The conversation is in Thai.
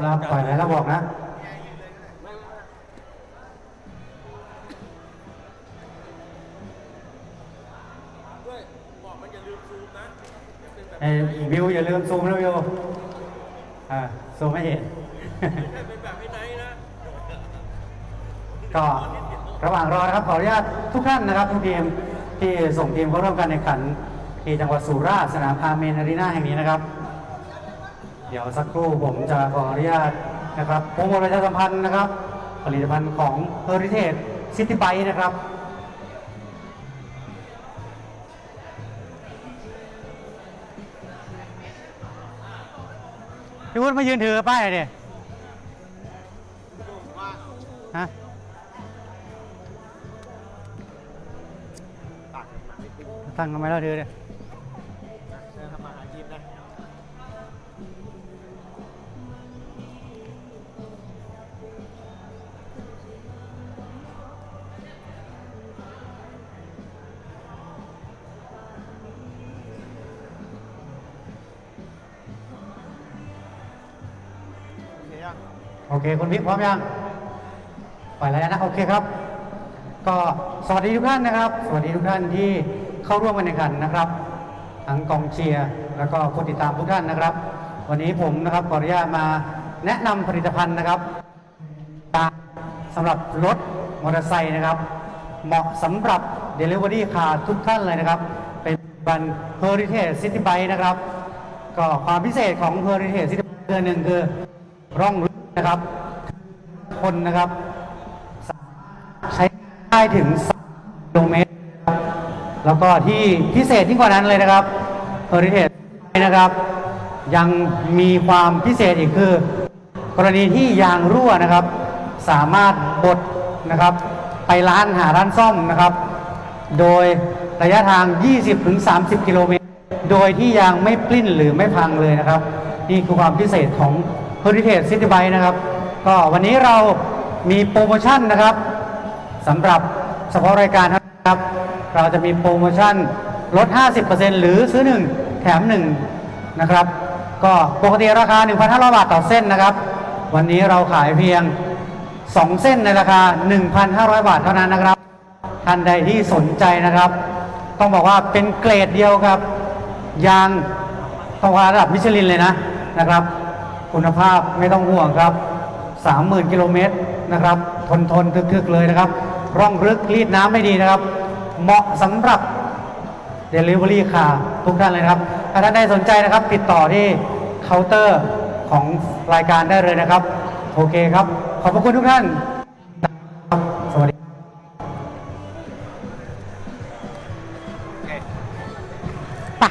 ำรับปล่อยไหนแล้วบอกนะด้วยบอกมันอย่าลืมซูมนะอย่าเป็นแบบไอ้วิวอย่าลืมซูมนะวิวอ่าซูมไม่เห็นแค่เป็นแบบไม่ไนท์นะก็ระหว่างรอนะครับขออนุญาตทุกท่านนะครับทุกทีมที่ส่งทีมเข้าร่วมการแข่งขันที่จังหวัดสุราษฎร์สนามอาเมนอารีนาแห่งนี้นะครับ เดี๋ยวสักครู่ผมจะขออนุญาตนะครับโปรโมทประชาสัมพันธ์นะครับ ผลิตภัณฑ์ของ Heritage City Bike นะครับพี่วุฒิมายืนถือป้ายหน่อยฮะตั้งทำไมเราถือเนี่ย โอเคคุณบิ๊กพร้อมยังปล่อยแล้วนะโอเคครับ ก็สวัสดีทุกท่านนะครับ สวัสดีทุกท่านที่เข้าร่วมกันในกันนะครับ ทั้งกองเชียร์แล้วก็ผู้ติดตามทุกท่านนะครับ วันนี้ผมนะครับขออนุญาตมาแนะนำผลิตภัณฑ์นะครับตามสำหรับรถมอเตอร์ไซค์นะครับ เหมาะสำหรับ Delivery Car ทุกท่านเลยนะครับ เป็นบัน Heritage City Bike นะครับ ก็ความพิเศษของ Heritage City Bike คือหนึ่งคือ ร่องลึกนะครับ คนนะครับใช้ได้ถึง3กิโลเมตรนะครับแล้วก็ที่พิเศษยิ่งกว่านั้นเลยนะครับ Heritage นะครับ ยังมีความพิเศษอีกคือ กรณีที่ยางรั่วนะครับ สามารถบดนะครับ ไปร้านหาร้านซ่อมนะครับ โดยระยะทาง 20-30 กิโลเมตร โดยที่ยางไม่ปลิ้นหรือไม่พังเลยนะครับ นี่คือความพิเศษของ Heritage City Bike นะครับ ก็วันนี้เรามีโปรโมชั่นนะครับสำหรับเฉพาะรายการนะครับ เราจะมีโปรโมชั่นลด 50%หรือซื้อ 1 แถม 1 นะครับ ก็ปกติราคา 1,500 บาทต่อเส้นนะครับ วันนี้เราขายเพียง 2 เส้นในราคา 1,500 บาทเท่านั้นนะครับ ท่านใดที่สนใจนะครับ ต้องบอกว่าเป็นเกรดเดียวกับยางต้องว่าระดับมิชลินเลยนะนะครับ คุณภาพไม่ต้องห่วงครับ 30,000 กิโลเมตรนะครับ ทนทนทึกๆเลยนะครับ ร่องลึกรีดน้ำไม่ดีนะครับ เหมาะสำหรับ Delivery ค่ะทุกท่านเลยครับถ้าท่านใดสนใจนะครับ ติดต่อที่เคาน์เตอร์ของรายการได้เลยนะครับ โอเคครับ ขอบพระคุณทุกท่าน สวัสดีปะ